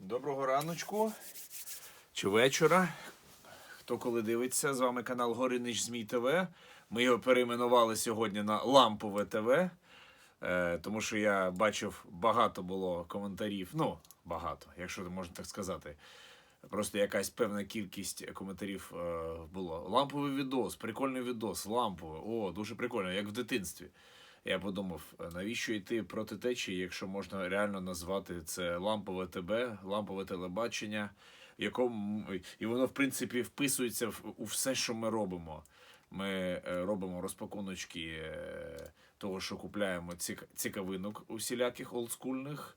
Доброго раночку чи вечора. Хто коли дивиться, з вами канал Горинич Змій ТВ. Ми його перейменували сьогодні на Лампове ТВ, е, тому що я бачив, багато було коментарів. Ну, багато, якщо можна так сказати. Просто якась певна кількість коментарів е, було. Ламповий відос, прикольний відос, ламповий. О, дуже прикольно, як в дитинстві. Я подумав, навіщо йти проти течії, якщо можна реально назвати це лампове ТБ, лампове телебачення, якому і воно в принципі вписується у все, що ми робимо. Ми е, робимо розпакуночки е, того, що купляємо цікавинок усіляких олдскульних.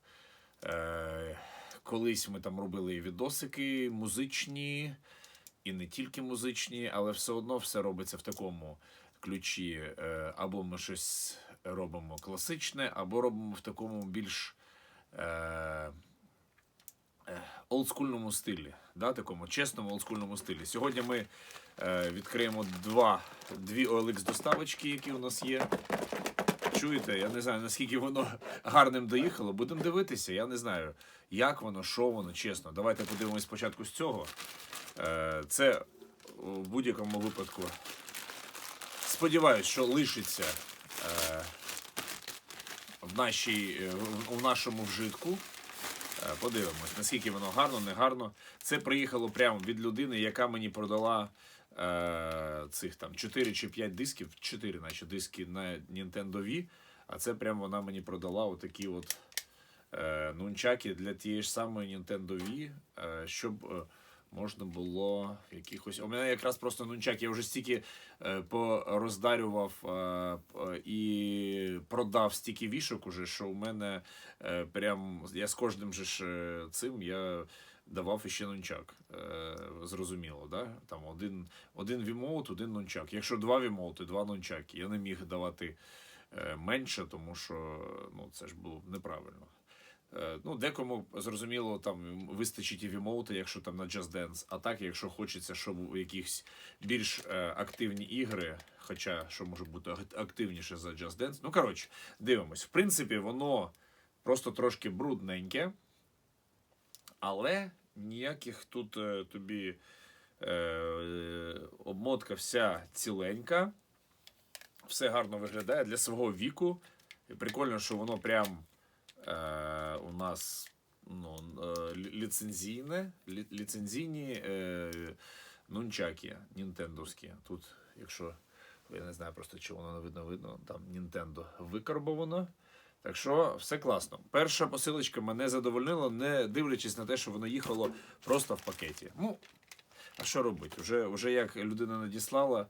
Е, Колись ми там робили відосики музичні, і не тільки музичні, але все одно все робиться в такому ключі. Або ми щось робимо класичне, або робимо в такому більш е, е, олдскульному стилі. Да, такому чесному олдскульному стилі. Сьогодні ми е, відкриємо два, дві OLX доставочки, які у нас є. Чуєте, я не знаю, наскільки воно гарним доїхало. Будемо дивитися. Я не знаю, як воно, що воно, чесно. Давайте подивимось спочатку з цього. Е, Це в будь-якому випадку. Сподіваюсь, що лишиться в, нашій, е, в- нашому вжитку. Е, Подивимось, наскільки воно гарно, не гарно. Це приїхало прямо від людини, яка мені продала е, цих там 4 чи 5 дисків, 4 наче диски на Nintendo Wii, а це прямо вона мені продала отакі от е, нунчаки для тієї ж самої Nintendo Wii, е, щоб е, можна було якихось. У мене якраз просто нунчак, я вже стільки е, пороздарював е, і продав стільки вішок уже, що у мене е, прям я з кожним же ж е, цим я давав іще нунчак. Е, зрозуміло, да? Там один, один вімоут, один нунчак. Якщо два вімоути, два нунчаки. Я не міг давати е, менше, тому що ну, це ж було б неправильно. Е, Ну, декому зрозуміло, там вистачить і вімоути, якщо там на Just Dance. А так, якщо хочеться, щоб у якихось більш е, активні ігри, хоча що може бути активніше за Just Dance. Ну, коротше, дивимось. В принципі, воно просто трошки брудненьке, але ніяких тут е, тобі е, обмотка вся ціленька. Все гарно виглядає для свого віку. І прикольно, що воно прям е, у нас ну, е, ліцензійне, лі, ліцензійні е, нунчаки нінтендовські. Тут, якщо я не знаю просто, чи воно не видно, видно, там Nintendo викарбовано. Так що все класно. Перша посилочка мене задовольнила, не дивлячись на те, що воно їхало просто в пакеті. Ну, а що робити? Уже, уже як людина надіслала,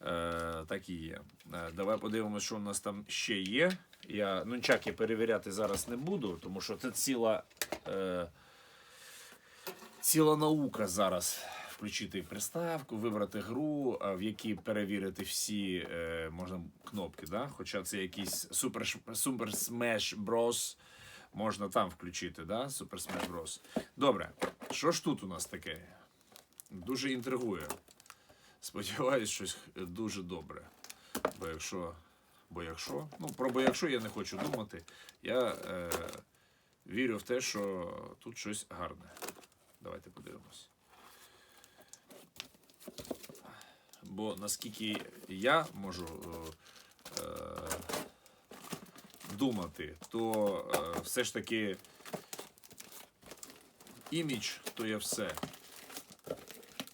е, так і є. Е, давай подивимося, що у нас там ще є. Я нунчаки перевіряти зараз не буду, тому що це ціла, е, ціла наука зараз. Включити приставку, вибрати гру, в якій перевірити всі е, можна кнопки. Да? Хоча це якийсь Super, Super Smash Bros. Можна там включити, да? Super Smash Bros. Добре, що ж тут у нас таке? Дуже інтригує. Сподіваюсь, щось дуже добре. Бо якщо, бо якщо, ну про бо якщо я не хочу думати, я е, вірю в те, що тут щось гарне. Давайте подивимось. Бо наскільки я можу е, е, думати, то е, все ж таки імідж то є все.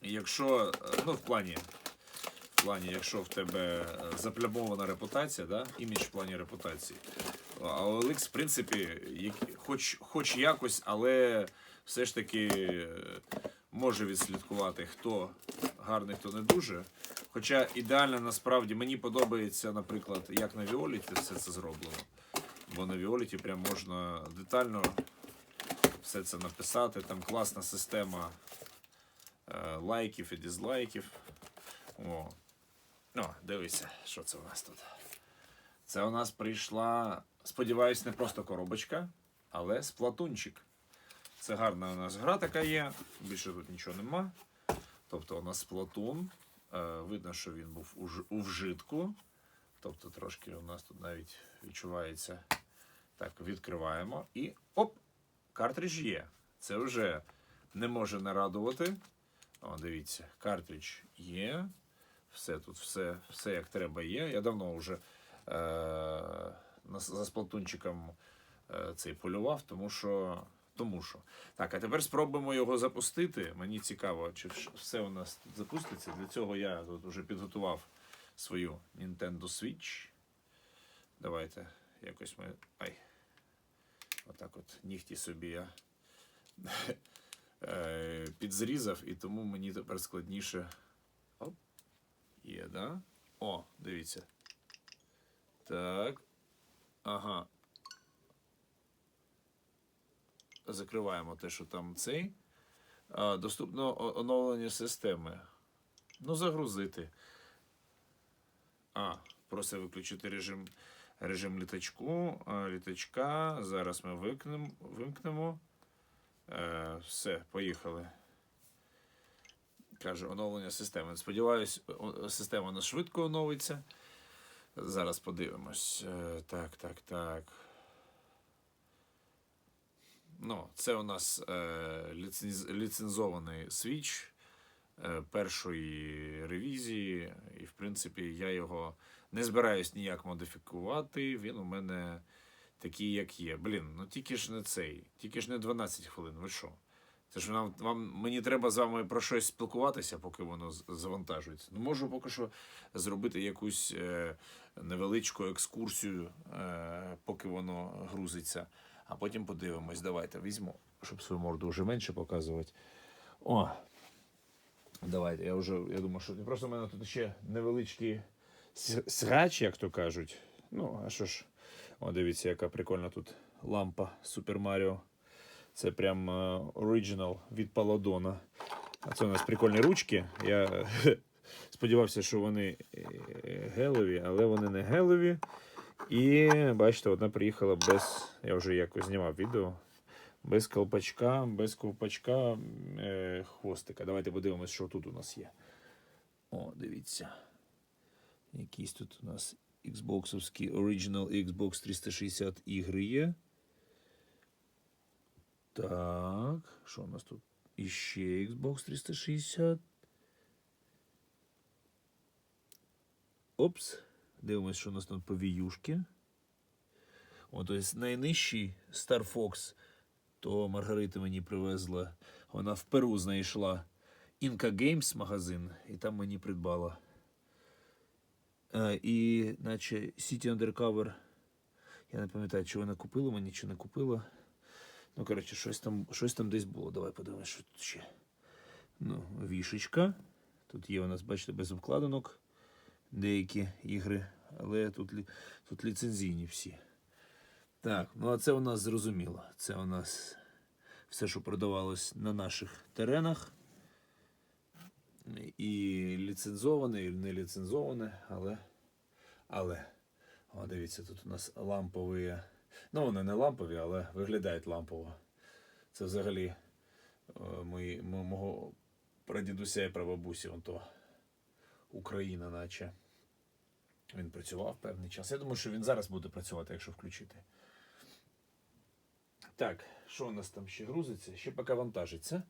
Якщо, е, ну, в плані, плані, якщо в тебе е, заплямована репутація, да? імідж в плані репутації. А OLX, в принципі, хоч, хоч якось, але все ж таки е, може відслідкувати, хто гарний, хто не дуже. Хоча ідеально насправді мені подобається, наприклад, як на Віоліті все це зроблено. Бо на Віоліті прям можна детально все це написати. Там класна система е, лайків і дизлайків. О. О, дивися, що це у нас тут. Це у нас прийшла, сподіваюсь, не просто коробочка, але сплатунчик. Це гарна у нас гра така є. Більше тут нічого нема. Тобто у нас сплатун. Е, видно, що він був у, вжитку. Тобто трошки у нас тут навіть відчувається. Так, відкриваємо. І оп! Картридж є. Це вже не може не радувати. О, дивіться, картридж є. Все тут, все, все як треба є. Я давно вже е, за сплатунчиком е, цей полював, тому що. Тому що. Так, а тепер спробуємо його запустити. Мені цікаво, чи все у нас тут запуститься. Для цього я тут вже підготував свою Nintendo Switch. Давайте якось ми. Ай. Отак от нігті собі я е, підзрізав, і тому мені тепер складніше. Є, да? О, дивіться. Так. Ага. Закриваємо те, що там цей. А, доступно оновлення системи. Ну, загрузити. А, просить виключити режим, режим літачку, а, літачка. Зараз ми вимкнемо. Е, все, поїхали. Каже, оновлення системи. Сподіваюсь, система нас швидко оновиться. Зараз подивимось. Е, так, так, так. Ну, це у нас е, ліцензований свіч е, першої ревізії, і в принципі я його не збираюсь ніяк модифікувати. Він у мене такий, як є. Блін, ну тільки ж не цей, тільки ж не 12 хвилин. Ви що? Це ж нам, вам, мені треба з вами про щось спілкуватися, поки воно завантажується. Ну, можу поки що зробити якусь е, невеличку екскурсію, е, поки воно грузиться. А потім подивимось. Давайте візьму, щоб свою морду вже менше показувати. О! Давайте, я вже я думаю, що просто в мене тут ще невеличкий срач, як то кажуть. Ну, а що ж, о, дивіться, яка прикольна тут лампа Супер Маріо. Це прям оригінал від Паладона. А це у нас прикольні ручки. Я сподівався, що вони е, гелеві, але вони не гелеві. І бачите, одна приїхала без. Я вже якось знімав відео. Без колпачка, без ковпачка е, хвостика. Давайте подивимось, що тут у нас є. О, дивіться. Якісь тут у нас Xboxовські Original Xbox 360 ігри є. Так, що у нас тут? Іще Xbox 360. Опс. Дивимось, що у нас тут по віюшки. О, то есть найнижчий Star Fox, то Маргарита мені привезла. Вона в Перу знайшла Inca Games магазин, і там мені придбала. Е, і, наче City Undercover. Я не пам'ятаю, чи вона купила мені, чи не купила. Ну, коротше, щось там, щось там десь було. Давай подивимось, що тут ще. Ну, вішечка. Тут є у нас, бачите, без обкладинок деякі ігри, але тут, тут ліцензійні всі. Так, ну а це у нас зрозуміло. Це у нас все, що продавалось на наших теренах. І ліцензоване, і не ліцензоване, але. Але. О, дивіться, тут у нас лампові. Ну, вони не лампові, але виглядають лампово. Це взагалі е, мої, мого прадідуся і прабабусі, он то Україна, наче. Він працював певний час. Я думаю, що він зараз буде працювати, якщо включити. Так, що у нас там ще грузиться? Ще поки вантажиться.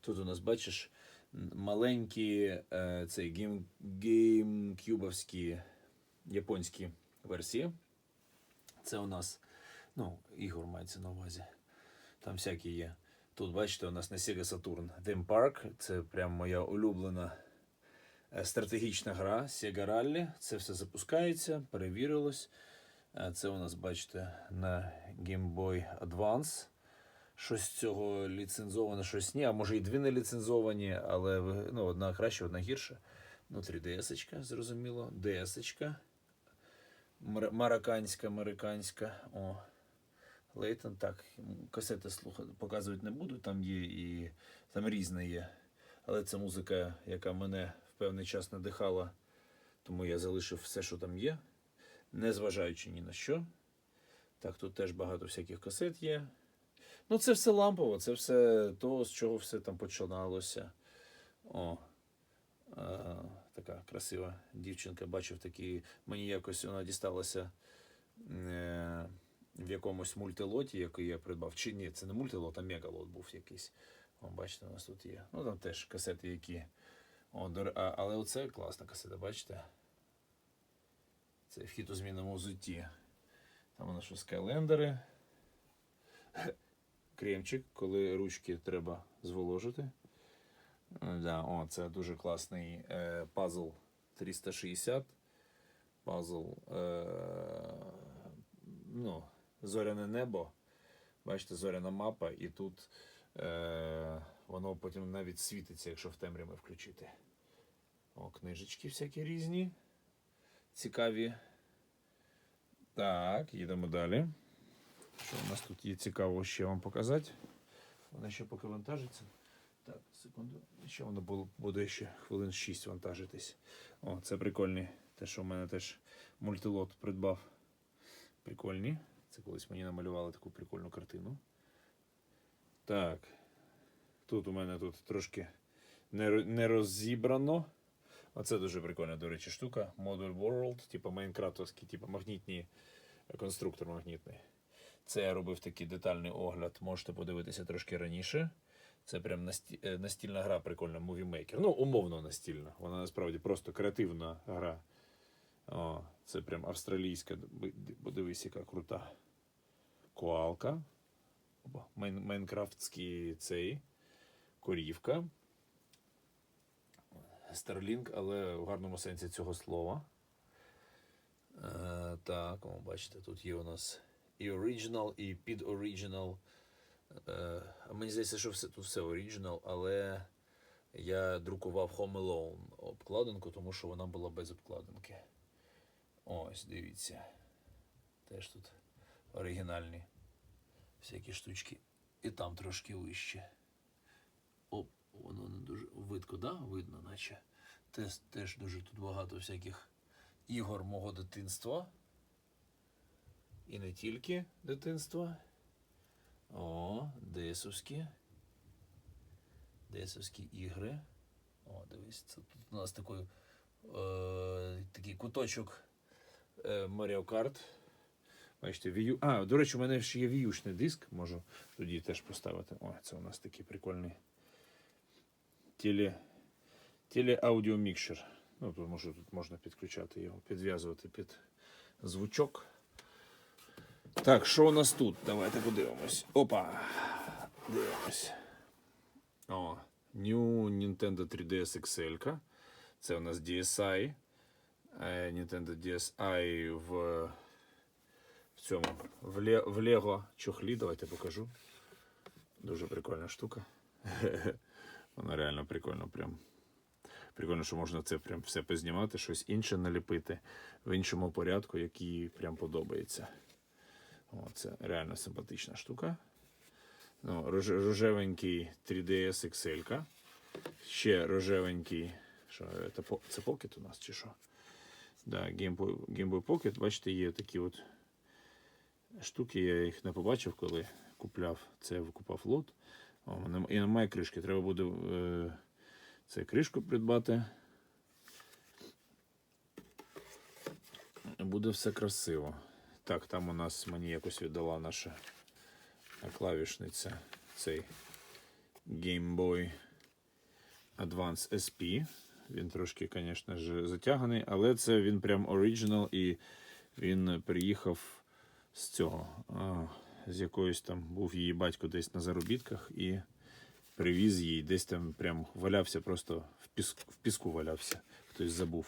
Тут у нас, бачиш, маленькі е, цей гейм, японські версії. Це у нас, ну, ігор мається на увазі. Там всякі є. Тут, бачите, у нас на Sega Saturn Theme Park. Це прям моя улюблена е, стратегічна гра Sega Rally. Це все запускається, перевірилось. Е, Це у нас, бачите, на Game Boy Advance. Щось цього ліцензоване, щось ні. А може і дві не ліцензовані, але ну, одна краще, одна гірша. Ну, 3DS, зрозуміло. DS. Мар- Марокканська, американська. О. Лейтон, так, касети слухати, показувати не буду, там є і там різне є. Але це музика, яка мене в певний час надихала, тому я залишив все, що там є, не зважаючи ні на що. Так, тут теж багато всяких касет є. Ну, це все лампово, це все то, з чого все там починалося. О, е, така красива дівчинка, бачив такі, мені якось вона дісталася. Е, в якомусь мультилоті, який я придбав. Чи ні, це не мультилот, а мегалот був якийсь. О, бачите, у нас тут є. Ну там теж касети, які. О, до ре- а, але оце класна касета, бачите? Це вхід у змінному взутті. Там у нас що скайлендери. Кремчик, коли ручки треба зволожити. Да, о, це дуже класний е, пазл 360. Пазл е, ну, зоряне небо. Бачите, зоряна мапа, і тут е, воно потім навіть світиться, якщо в темряві включити. О, книжечки всякі різні. Цікаві. Так, їдемо далі. Що у нас тут є цікаво ще вам показати? Вона ще поки вантажиться. Так, секунду. Ще воно було, буде ще хвилин 6 вантажитись. О, це прикольний. Те, що в мене теж мультилот придбав. Прикольні. Це колись мені намалювали таку прикольну картину. Так. Тут у мене тут трошки не, ро- розібрано. Оце дуже прикольна, до речі, штука. Model World, типу майнкрафтовський, типу магнітні конструктор магнітний. Це я робив такий детальний огляд. Можете подивитися трошки раніше. Це прям е, настільна гра прикольна, Maker. Ну, умовно настільна. Вона насправді просто креативна гра. О, це прям австралійська. Подивись, яка крута. Коалка. Майн... Майнкрафтський цей. Корівка. Starlink, але в гарному сенсі цього слова. Е, так, о, бачите, тут є у нас і Original, і під Original. Е, мені здається, що все, тут все Original, але я друкував Home Alone обкладинку, тому що вона була без обкладинки. Ось, дивіться. Теж тут оригінальні всякі штучки. І там трошки вище. Оп, воно не дуже видко, да? Видно, наче. Теж, теж дуже тут багато всяких ігор мого дитинства. І не тільки дитинства. О, Десовські. Десовські ігри. О, дивись, це тут у нас такий, е, такий куточок е, Mario Kart. Бачите, U. А, до речі, у мене ще є Wii U-шний диск, можу тоді теж поставити. О, це у нас такий прикольний теле, телеаудіомікшер. Ну, тому що тут можна підключати його, підв'язувати під звучок. Так, що у нас тут? Давайте подивимось. Опа. Дивимось. О, New Nintendo 3DS XL. Це у нас DSi. Е, Nintendo DSi в, в цьому в, Ле, в Lego чохлі. Давайте покажу. Дуже прикольна штука. Вона реально прикольно. Прям. Прикольно, що можна це прям все познімати, щось інше наліпити в іншому порядку, який прям подобається. О, це реально симпатична штука. Ну, рож- рожевенький 3DS XL. Ще рожевенький. Що, це, це Pocket у нас чи що? Да, Game Boy, Game Boy Pocket, бачите, є такі от штуки, я їх не побачив, коли купляв. Це викупав лот. І немає кришки. Треба буде е, це кришку придбати. Буде все красиво. Так, там у нас мені якось віддала наша клавішниця цей Game Boy Advance SP. Він трошки, звісно ж, затяганий, але це він прям оригінал і він приїхав з цього. З якоїсь там був її батько десь на заробітках і привіз її. Десь там прям валявся, просто в піску, в піску валявся. Хтось забув.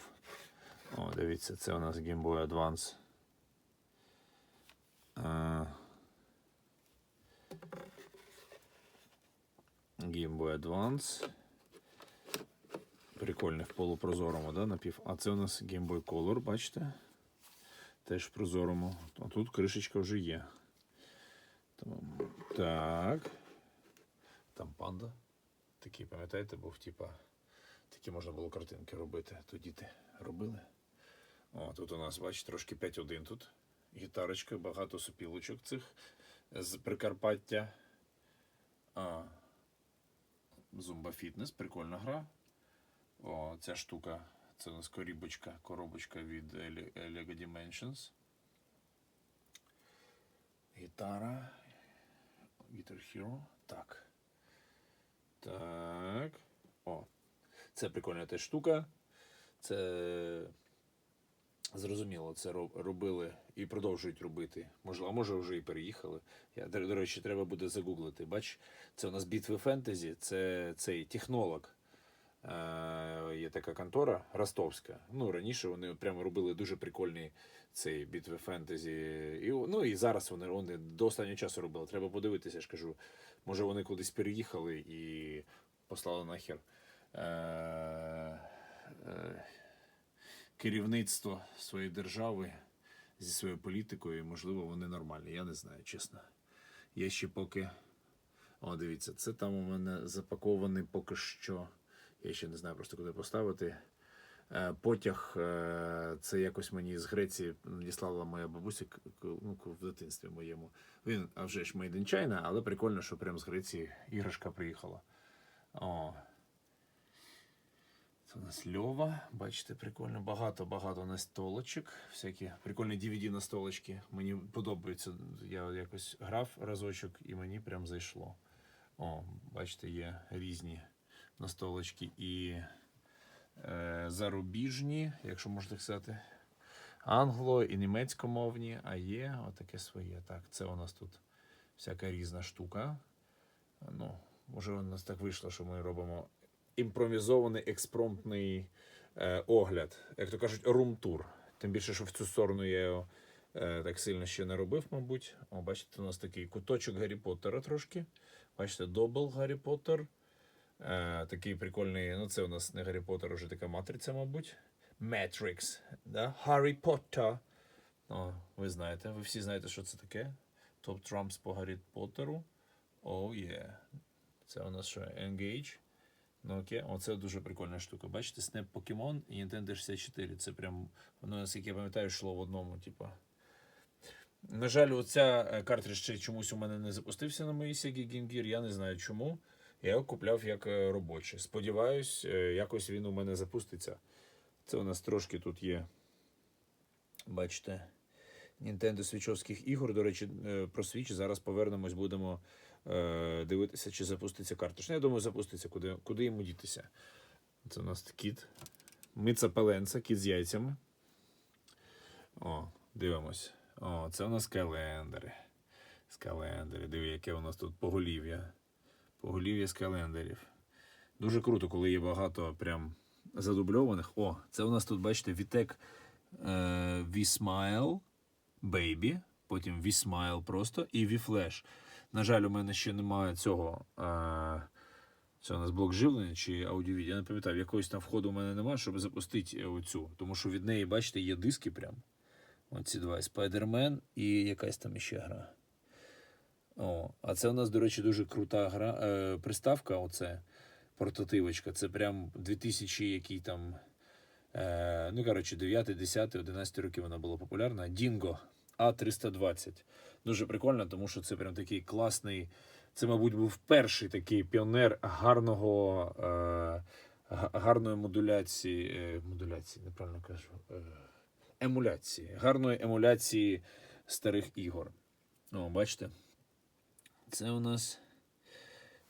О, дивіться, це у нас Game Boy Advance. А, Game Boy Advance. Прикольний в полупрозорому, да, напів. А це у нас Game Boy Color, бачите? Теж в прозорому. А тут кришечка вже є. Так. Там панда. Такий, пам'ятаєте, був, типа. Такі можна було картинки робити. То діти робили. О, тут у нас, бачите, трошки 5.1 тут. Гітарочка, багато супілочок цих з Прикарпаття. А, Zumba Fitness, прикольна гра. О, ця штука. Це у нас корібочка, коробочка від Le- Lego Dimensions. Гітара. Guitar Hero. Так. Так. О. Це прикольна теж штука. Це зрозуміло, це робили і продовжують робити. А може вже і переїхали. Я, до речі, треба буде загуглити. Бач, це у нас бітви фентезі, це цей технолог. Е, є така контора ростовська. Ну, раніше вони прямо робили дуже прикольні цей бітви фентезі. І, ну і зараз вони, вони до останнього часу робили. Треба подивитися, я ж кажу. Може вони кудись переїхали і послали нахер. Е, е, керівництво своєї держави зі своєю політикою, можливо, вони нормальні. Я не знаю, чесно. Я ще поки. О, дивіться, це там у мене запакований поки що. Я ще не знаю просто куди поставити. Е, Потяг, е, це якось мені з Греції надіслала моя бабуся ну, в дитинстві моєму. Він, а вже ж made але прикольно, що прямо з Греції іграшка приїхала. О, це у нас Льова. Бачите, прикольно. Багато-багато настолочок. Всякі прикольні DVD настолочки. Мені подобається. Я якось грав разочок і мені прям зайшло. О, бачите, є різні настолочки і е, зарубіжні, якщо можна так сказати. Англо і німецькомовні, а є отаке своє. Так, це у нас тут всяка різна штука. Ну, може, у нас так вийшло, що ми робимо імпровізований експромтний е, огляд, як то кажуть, рум-тур. Тим більше, що в цю сторону я його е, так сильно ще не робив, мабуть. О, бачите, у нас такий куточок Гаррі Поттера трошки. Бачите, Добл Гаррі Поттер. Е, такий прикольний. Ну, це у нас не Гаррі Поттер, вже така матриця, мабуть. Matrix. Да? Гаррі Поттер. О, ви знаєте, ви всі знаєте, що це таке. Топ Трампс по Гаррі Поттеру. Оу oh, є. Це у нас що? Engage. Ну окей, оце дуже прикольна штука. Бачите, Snap Pokemon і Nintendo 64. Це прям, воно, наскільки я пам'ятаю, йшло в одному, типа. На жаль, оця е, картридж ще чомусь у мене не запустився на моїй Sega Game Gear. Я не знаю чому. Я його купляв як е, робочий. Сподіваюсь, е, якось він у мене запуститься. Це у нас трошки тут є. Бачите, Nintendo свічовських ігор. До речі, е, про Switch зараз повернемось, будемо дивитися, чи запуститься картридж. Ну, Я думаю, запуститься, куди, куди йому дітися. Це у нас кіт. Мица Пеленца, кіт з яйцями. О, дивимось. О, це у нас календри. З календри. Диви, яке у нас тут поголів'я. Поголів'я з календарів. Дуже круто, коли є багато прям задубльованих. О, це у нас тут, бачите, Вітек е, V-Smile Baby, потім V-Smile просто і V-Flash. На жаль, у мене ще немає цього. Е, це у нас блок живлення чи аудіовідео. Я не пам'ятаю, якогось там входу у мене немає, щоб запустити оцю. Тому що від неї, бачите, є диски прям. Оці два Spider-Man і якась там ще гра. О, а це у нас, до речі, дуже крута гра. Е, приставка, оце портативочка. Це прям 2000 який там. Е, ну, коротше, 9, 10, 11 років вона була популярна. Dingo A320. Дуже прикольно, тому що це прям такий класний. Це, мабуть, був перший такий піонер гарного, е, гарної модуляції. Е, модуляції, неправильно кажу. Е, емуляції. Гарної емуляції старих ігор. О, бачите? Це у нас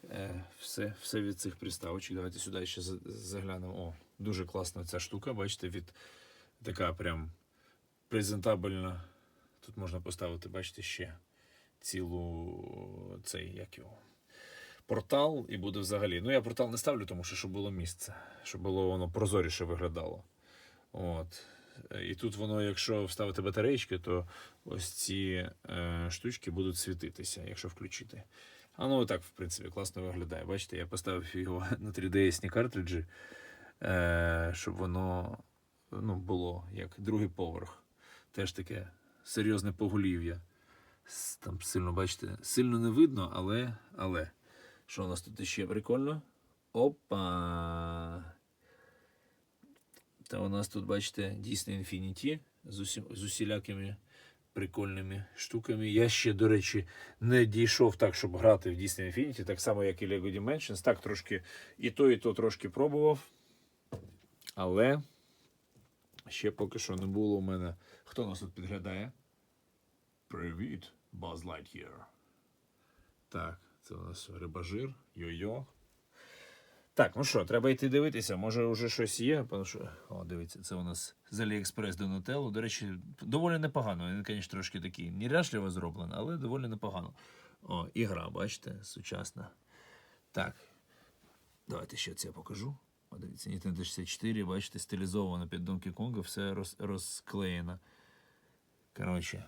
е, все, все від цих приставочок. Давайте сюди ще заглянемо. О, дуже класна ця штука, бачите, від така прям презентабельна. Тут можна поставити, бачите, ще цілу цей, як його. Портал і буде взагалі. Ну, я портал не ставлю, тому що щоб було місце, щоб було воно прозоріше виглядало. От. Е, І тут воно, якщо вставити батареєчки, то ось ці е, штучки будуть світитися, якщо включити. А ну так, в принципі, класно виглядає. Бачите, я поставив його на 3DS картриджі, е, щоб воно ну, було як другий поверх. Теж таке серйозне поголів'я. Там сильно, бачите, сильно не видно, але. але. Що у нас тут ще прикольно? Опа! Та у нас тут, бачите, Disney Infinity з, усі, з усілякими прикольними штуками. Я ще, до речі, не дійшов так, щоб грати в Disney Infinity, так само, як і Lego Dimensions. Так, трошки і то, і то трошки пробував. Але ще поки що не було у мене. Хто нас тут підглядає? Привіт! Buzz Lightyear. Так, це у нас рибажир, йо-йо. Так, ну що, треба йти дивитися. Може, вже щось є. Що, о, дивіться, це у нас з Aliexpress до Нутеллу. До речі, доволі непогано. Він, звісно, трошки такий неряшливо зроблений, але доволі непогано. О, ігра, бачите, сучасна. Так. Давайте ще це я покажу. О, дивіться, Nintendo 64, бачите, стилізовано під Donkey Kong, все роз, розклеєно. Коротше,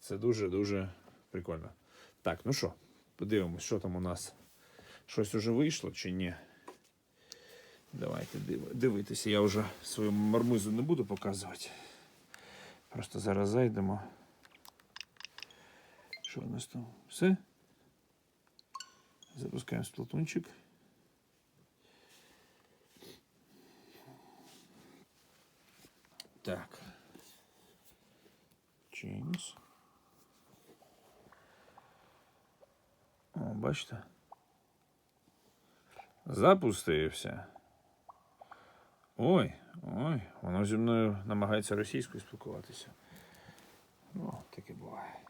це дуже-дуже прикольно. Так, ну що, подивимось, що там у нас. Щось уже вийшло чи ні? Давайте дивитися. Я вже свою мармизу не буду показувати. Просто зараз зайдемо. Що у нас там? Все? Запускаємо сплатунчик. Так. Change. О, бачите? Запустився. Ой, ой, воно зі мною намагається російською спілкуватися. Ну, таке буває.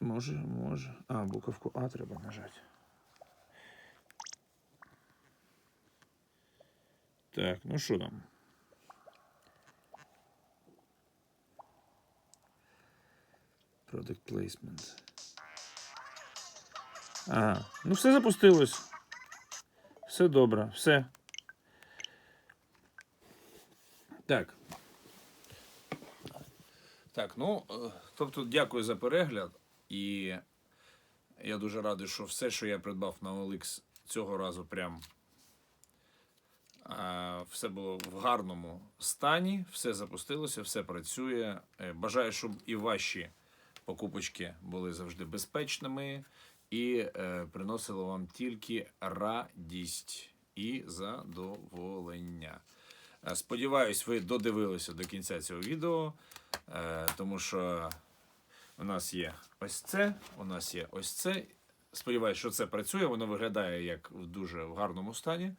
Може, може. А, буковку А треба нажати. Так, ну що там? Product placement. Ага, ну все запустилось. Все добре, все. Так. Так, ну, е, тобто, дякую за перегляд. І я дуже радий, що все, що я придбав на OLX цього разу, прям е, все було в гарному стані, все запустилося, все працює. Е, Бажаю, щоб і ваші покупочки були завжди безпечними і е, приносили вам тільки радість і задоволення. Е, Сподіваюсь, ви додивилися до кінця цього відео, е, тому що у нас є ось це, у нас є ось це. Сподіваюсь, що це працює, воно виглядає як в дуже в гарному стані.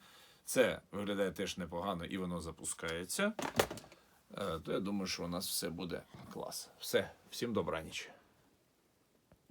Це виглядає теж непогано і воно запускається. Е, То я думаю, що у нас все буде клас. Все, всім добраніч.